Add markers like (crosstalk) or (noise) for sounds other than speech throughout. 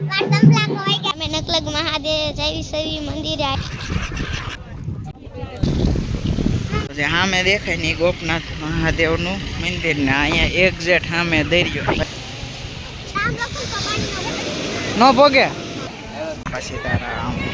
અમે નકલગ મહાદેવ જય સવી મંદિરે જે સામે દેખાય ને ગોપનાથ ગોપનાથ મહાદેવનું મંદિર ને અહીંયા એક્ઝેટ સામે દરિયો. ન ભોગે. પછી તારા આમ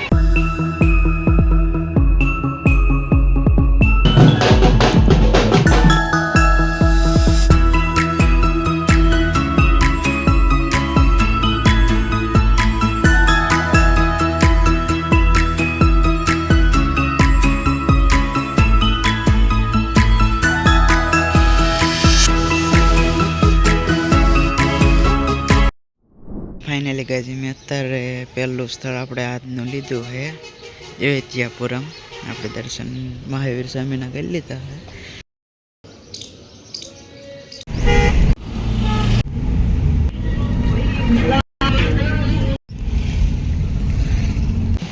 લીધું છે અયોધ્યાપુરમ આપણે દર્શન મહાવીર સ્વામીના કરી લીધા છે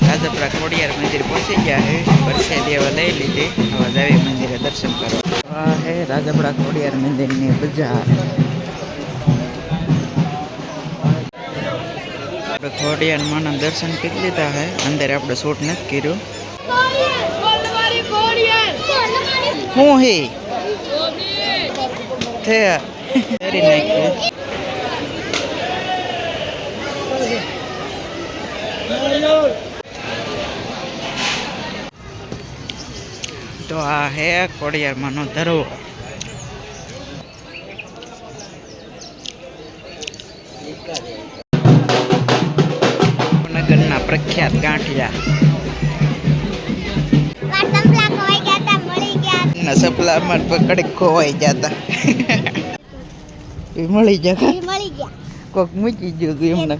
રાજપરા ખોડિયાર મંદિર પહોંચી ગયા પરસે દેવા લઈ લીધી. હવે દેવી મંદિરે દર્શન કરવા. હે રાજપરા ખોડિયાર મંદિરની બજાર. આપણે ખોડિયારમાંના દર્શન કરી લીધા હે. અંદર આપણે શૂટ નથી કર્યું. હું હે? થયા નાખ્યું. તો આ હે કોડિયારમાંનો ધરો ગાંઠિયા. ગાંઠિયા સપલા માર પકડી ખોવાઈ ગયા હતા મળી ગયા મળી ગયા. કોક મૂકી ગયું તું એમને.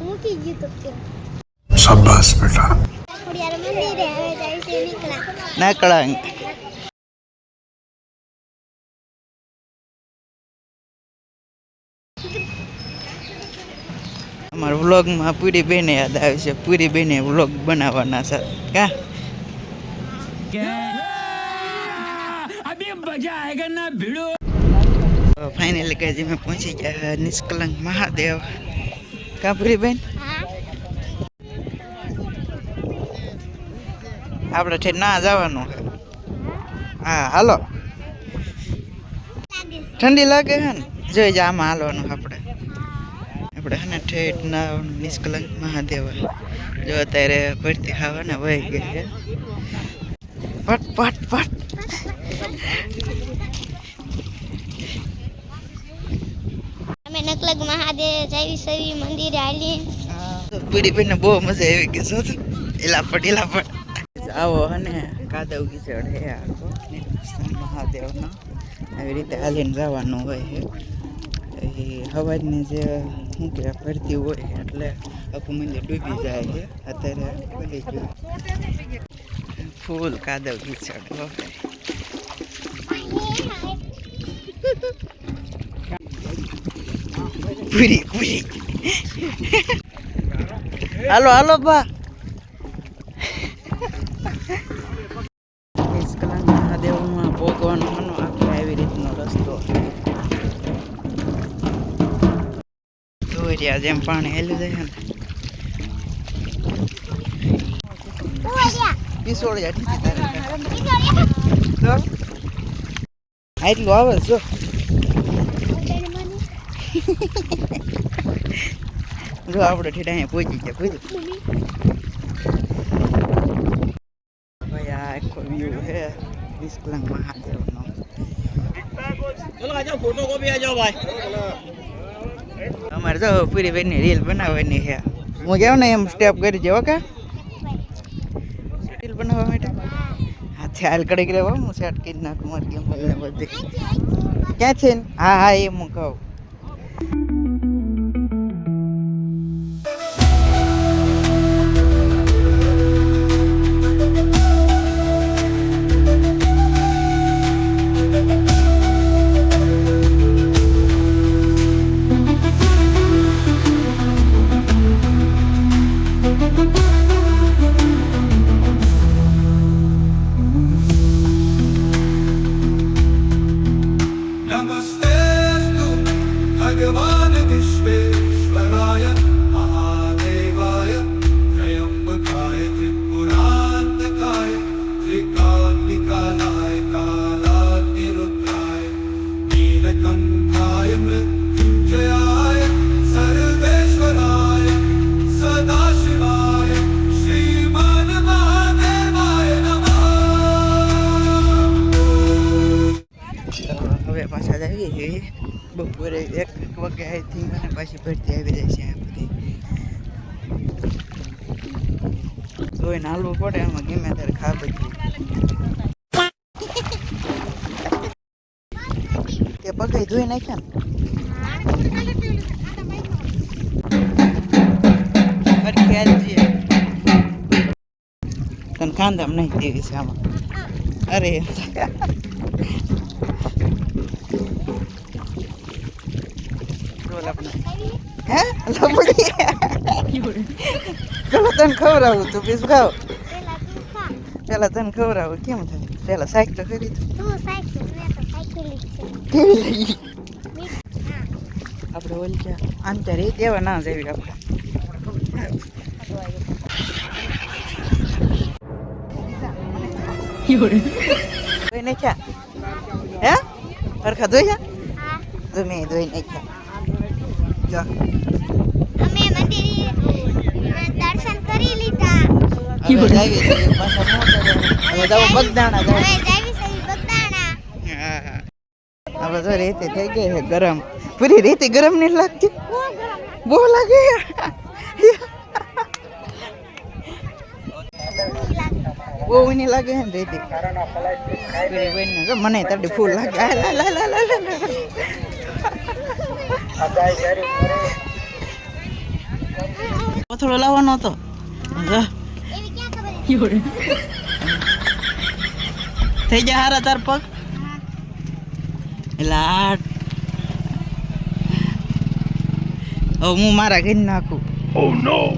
શાબાશ બેટા. થોડી અમારા વ્લોગમાં પૂરી બેને યાદ આવે છે. પૂરી બેને વ્લોગ બનાવવાના છે. કા? ફાઇનલી કહે અમે પહોંચી ગયા નિષ્કલંક મહાદેવ. કાપુરી બેન આપણે છે ના જવાનું હા. હાલો. ઠંડી લાગે હે ને? જોઈ જા, આમાં હાલવાનું આપણે અને હે ઠેઠ ના નિષ્કલંક મહાદેવ. જો અત્યારે ભરતી ખાવાના વહી ગઈ છે. પટ પટ પટ. અમે નકલગ મહાદેવ જય સવી મંદિરે આલી પૂરી પીને બહુ મજા આવી ગઈ શું એલા પટ એલા પટ આવો અને કાદવ કિચડ હે આખો મહાદેવનો. આવી રીતે હાલીને જવાનું હોય છે. એ હવાજની જે, શું કહેવાય ભરતી હોય એટલે આખું મંદિર ડૂબી જાય છે. અત્યારે ખુલી ગયું. ફૂલ કાદવ કીચડ હો. પૂરી પૂરી. હાલો હાલો, બા. ભોગવાનો ધોરિયા જેમ પાણી હેલું જાય ને. આટલું આવે જો. જો આપણે ઠેઠ અહીંયા પહોંચી ગયા ભાઈ, આ આખો વ્યૂ છે નિષ્કલંક મહાદેવનો. અમારે જો પૂરી બેનની રીલ બનાવવાની છે. હું જાઉં ને એમ સ્ટેપ કરી જેવો કે? રીલ બનાવવા માટે? હાથે હાલ કડી રહેવા હું સેટ કરી નાખું, મારી બધી. ક્યાં છે? હા હા, એ હું કહું. વાગે આઈ થિંક અને પાછી ભરતી આવી જાય છે આ બધી. જોઈને હાલવું પડે એમાં ગમે ત્યારે ખા બધી. તે પગે ધોઈ નાખ્યા ને? તને કાંદામ નહીં દેવી છે આમાં. અરે બોલ આપણે હે? લપડી પેલા તને ખવડાવું તું પીસ ખાવ પેલા તું ખા પેલા તને ખવડાવું કેમ થાય? પેલા સાઈક તો કરી તું. તું સાયકલ મેં તો સાયકલ જ છે. કેવી આપણે ઓલી ક્યાં? આમ ત્યાં રીત ના જેવી આપણે. (laughs) ધોઈ નાખ્યા? હે? હરખા ધોઈ હા. તો ધોઈ નાખ્યા. જો અમે મંદિરે દર્શન કરી લીધા. હવે જાવી. હવે બગદાણા હવે જાવું. સહી બગદાણા. હા, હા. હવે જો રેતી થઈ ગઈ છે ગરમ. પૂરી રેતી ગરમ નહીં લાગતી? બહુ લાગે. બહુ નહીં લાગે ને રેતી? મને તડી ફૂલ લાગે. લા લા લા લા કોથળો લાવવાનો હતો. થઈ જા હારા તાર પગ? એટલે હું મારા ઘર નાખું.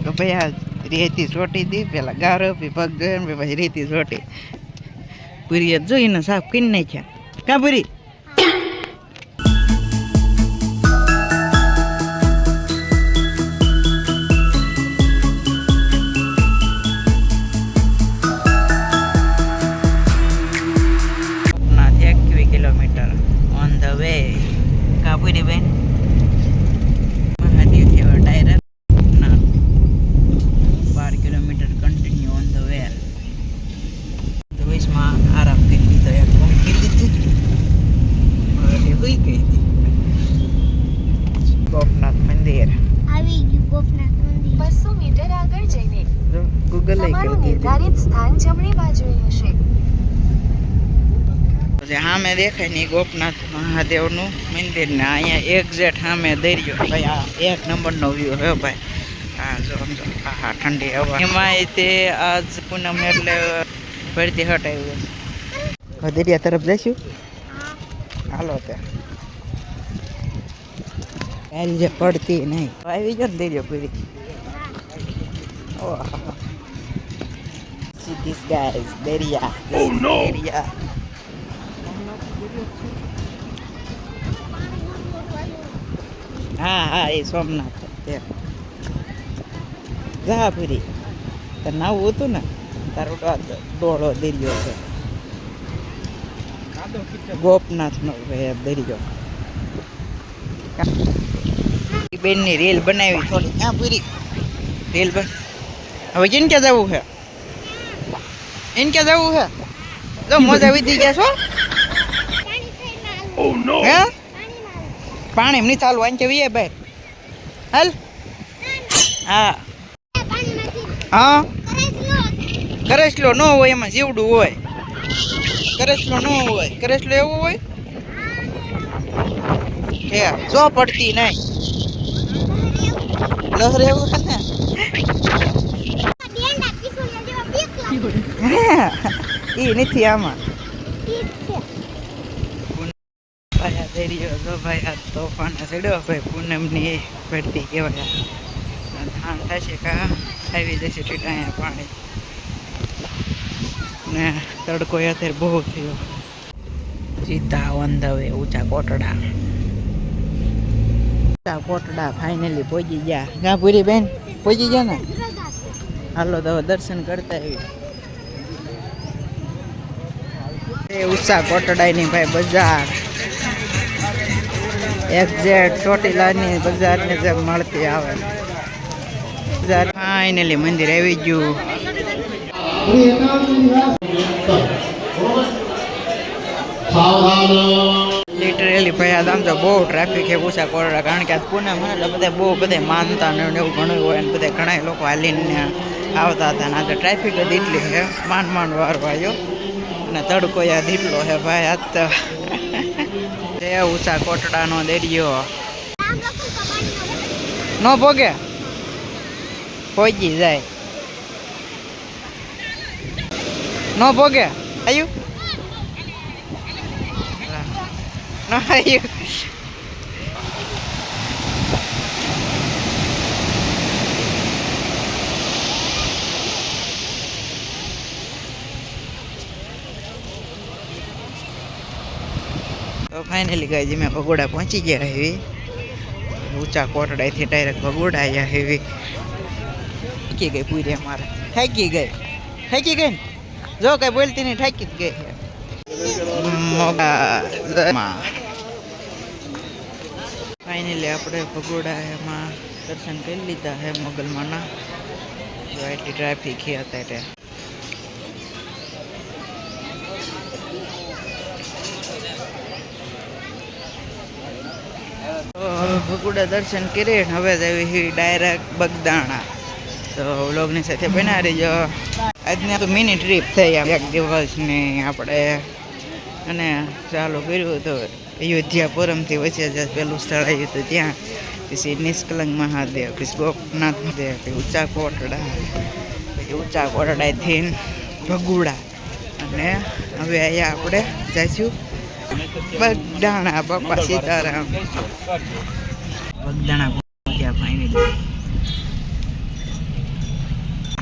તો ભાઈ આ રેતી ચોટી દી પેલા ગારો પી પગ ગયો પછી રેતી ચોટી પૂરી જોઈને સાફ કરી નાખ્યા. કા પૂરી? બેન. મહાદેવથી હવે ડાયરેક્ટ ના. બાર kilometre continue on the way વચમાં આરામ કરી લીધો એક ઊંઘી લીધી હવે હોઈ ગઈ હતી. ગોપનાથ મંદિર. આવી ગયું ગોપનાથ મંદિર. બસો મીટર આગળ જઈને. ગૂગલ તમારું નિર્ધારિત સ્થાન જમણી બાજુએ હશે. પછી સામે દેખાય ને ગોપનાથ મહાદેવનું મંદિર ને અહીંયા એક્ઝેટ સામે દરિયો. ભાઈ આ એક નંબરનો વ્યૂ હે ભાઈ. હા જો સમજો હા હા ઠંડી હવા. એમાં તે આજ પૂનમ એટલે ભરતી હટાવી હવે દરિયા તરફ જઈશું? હાલો ત્યાં. જે પડતી નહીં. આવી ગયો ને દરિયો પૂરી. ઓહ. See these guys, દરિયા oh, no. દરિયા. હા હા, એ સોમનાથ તે જા પૂરી તાર નાવું હતું ને, તારો તો ડોળો દરિયો છે. ગોપનાથ નો દરિયો. બેનની રેલ બનાવી થોડી. હા પૂરી રેલ બન હવે કેમ ક્યાં જવું છે? એને ક્યાં જવું છે? જો, મોજા વીતી ગયા છો? હે? પાણી એમની ચાલુ આંચે વીએ ભાઈ? હાલ. હા. હા. કરેસલો ન હોય એમાં જીવડું હોય. કરેસલો ન હોય. કરેસલો એવું હોય? હે જો પડતી નહીં. લહર એવું છે ને? એ નથી આમાં. બીક છે ભાઈ આ ભાઈ આ તોફાન ચડ્યો ભાઈ, પૂનમની ભરતી કહેવાય. ધાણ થશે કા આવી જશે ઠીક અહીંયા પાણી. ને તડકો અત્યારે બહુ થયો. સીધા વંધવે ઊંચા કોટડા. ઊંચા કોટડા ફાઇનલી પહોંચી ગયા. ગા પૂરી બેન પહોંચી ગયા ને? હાલો તો દર્શન કરતા આવી એ ઉષા કોટડાની ભાઈ બજાર. એક્ઝેક્ટ ચોટીલાની બજારની મળતી આવે. બજાર ફાઇનલી મંદિર આવી ગયું. લિટરલી ભાઈ આમ તો બહુ ટ્રાફિક છે ઓછા કોરડા, કારણ કે આ પૂનમ મને બધા બહુ બધા માનતા ને એવું ઘણું હોય ને બધા ઘણા લોકો હાલીને આવતા હતા ને આજે ટ્રાફિક જ એટલી છે માંડ માંડ વાર ભાઈઓ અને તડકો યાદ એટલો છે ભાઈ, આજ તો એ કોટડા કોટડાનો દરિયો ન ભોગે. પહોંચી જાય. ન ભોગે. આયુ. ન આયુ તો ફાઇનલી ગઈ મેં ભગોડા પહોંચી ગયા હેવી. ઊંચા કોટડાથી ડાયરેક્ટ ભગોડા આવ્યા હેવી. થાકી ગઈ પૂરી અમારે. થાકી ગઈ. થાકી ગઈ જો કઈ બોલતી નહીં થાકી જ ગઈ. ફાઇનલી આપણે ભગોડા એમાં દર્શન કરી લીધા હે મોગલમાના. એટલી ટ્રાફિક હે અત્યારે તો ભગુડા દર્શન કરીને હવે જ આવી છે ડાયરેક્ટ બગદાણા. તો વ્લોગની સાથે બના રહીજો. આજની તો મિની ટ્રીપ થઈ એક દિવસની આપણે. અને ચાલુ કર્યું તો અયોધ્યાપુરમથી વચ્ચે જે પેલું સ્થળ આવ્યું હતું ત્યાં. પછી નિષ્કલંક મહાદેવ, પછી ગોપનાથ મહાદેવ, પછી ઊંચા કોટડા, પછી ઊંચા કોટડાથી ભગુડા. અને હવે અહીંયા આપણે જઈશું બગદાણા બાપા સીતારામ. બગદાણા પહોંચ્યા ફાઇનલી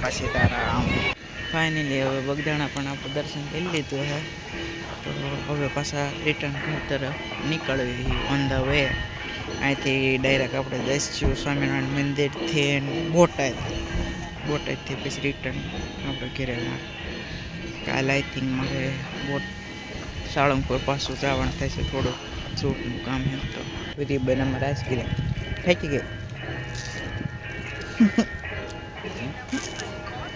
પછી તારા ફાઇનલી હવે બગદાણા પણ આપણે દર્શન કરી લીધું છે તો હવે પાછા રિટર્ન ઘર તરફ નીકળવી ઓન ધ વે અહીંથી ડાયરેક્ટ આપણે જઈશું સ્વામિનારાયણ મંદિરથી બોટાદ બોટાદથી. પછી રિટર્ન આપણે ઘેરે કાલ આઈ થિંક મારે બોટ સાળંગપુર પાછું જવાનું થાય છે. થોડું શૂટનું કામ એમ તો. બધી બનામાં આઈસ્ક્રીમ ફેંકી ગઈ (laughs)